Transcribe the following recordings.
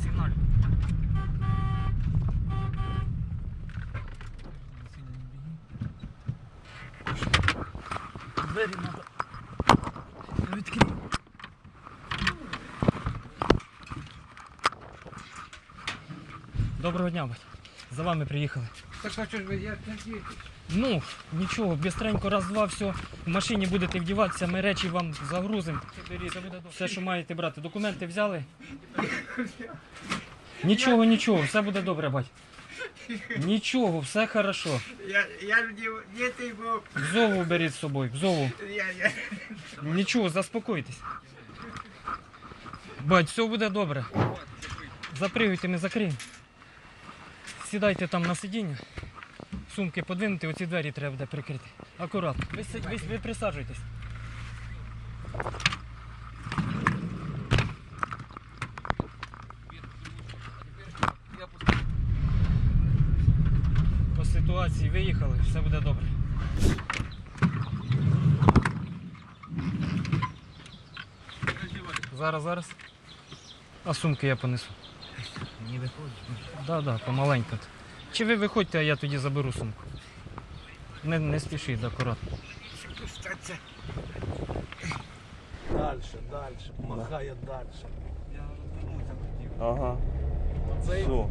7-0. Надо. Відкрити. Доброго дня, бать. За вами приїхали. Так а що ж ви, я ж не діти. Ну, нічого, бістренько, раз-два, все. В машині будете вдіватися, ми речі вам загрузимо. Все, що маєте брати. Документи взяли? Нічого, нічого, все буде добре, бать. Нічого, все хорошо. Я, я ж дів- діти був. Взову беріть з собою, взову. Я, я. Нічого, заспокойтесь. Бать, все буде добре. Запригуйте, ми закриємо. Сідайте там на сидіння. Сумки подвинути, оці двері треба буде прикрити. Акуратно. Ви, ви, ви присаджуйтесь. По ситуації виїхали, все буде добре. Зараз, зараз. А сумки я понесу. Не виходить. Да, да, помаленьку. Чи ви виходьте, а я тоді заберу сумку. Не, не спішіть, акуратно. Дальше, дальше, махає дальше. Я розвернувся хотів. Ага. Оцей Все.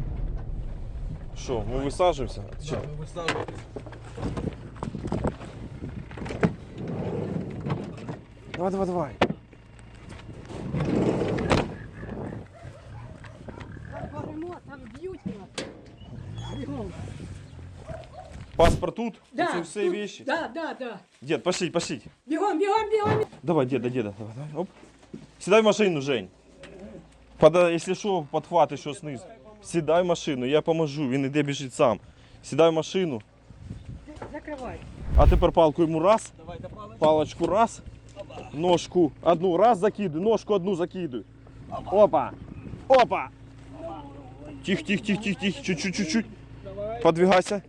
Що, ми висаджуємося? Чи- Да, ви висаджуєтесь. Давай, давай, давай. Паспорт тут? Да, Оце все тут- вещи? Да, да, да. Дед, пошліть, пошліть. Бігом, бігом, бігом. Давай, деда, деда, давай, давай. Оп. Сідай в машину, Жень. Пода, якщо що, подхвати що снизу. Сідай в машину, я поможу, він іде біжить сам. Сідай в машину. Закривай. А тепер палку йому раз, палець. палочку раз, ножку одну раз закидуй, ножку одну закидуй. Опа! Опа! Тих, тих, тих, тих, тих, чуть-чуть, чуть-чуть. Подвигайся.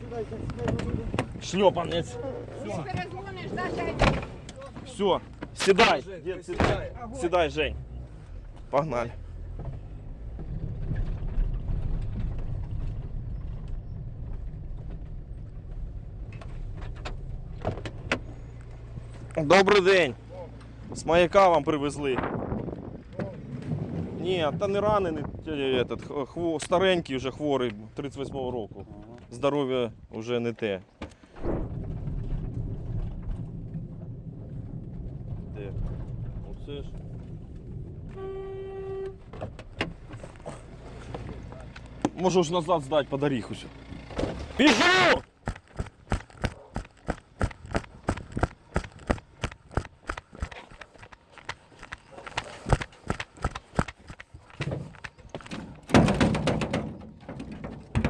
Сюди. Шлепанець. Все, сідай. Дед, сідай. сідай. Жень. Погнали. Добрий день. З маяка вам привезли. Ні, та не ранений, е, этот, х- хво- старенький вже хворий, 38-го року. Здоров'я вже не те. Де? Оце ж. Можу ж назад здати по доріг. Біжу!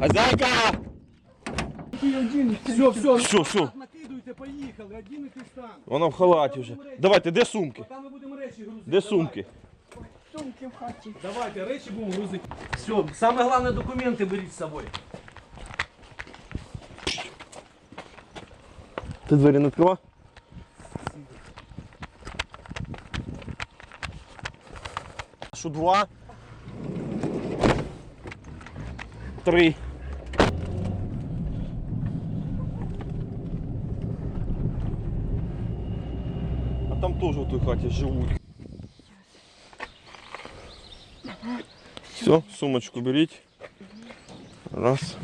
Хозяйка! Все, все, Все, все, накидуйте, поїхали, один і ти стан. вона в халаті вже. Давайте, де сумки? Там ми будемо речі грузити. Де сумки? Сумки в хаті. Давайте, речі будемо грузити. Все, саме головне документи беріть з собою. Ти двері не відкрива? Що два? Три. Там теж в той хаті живуть. Все, сумочку беріть. Раз.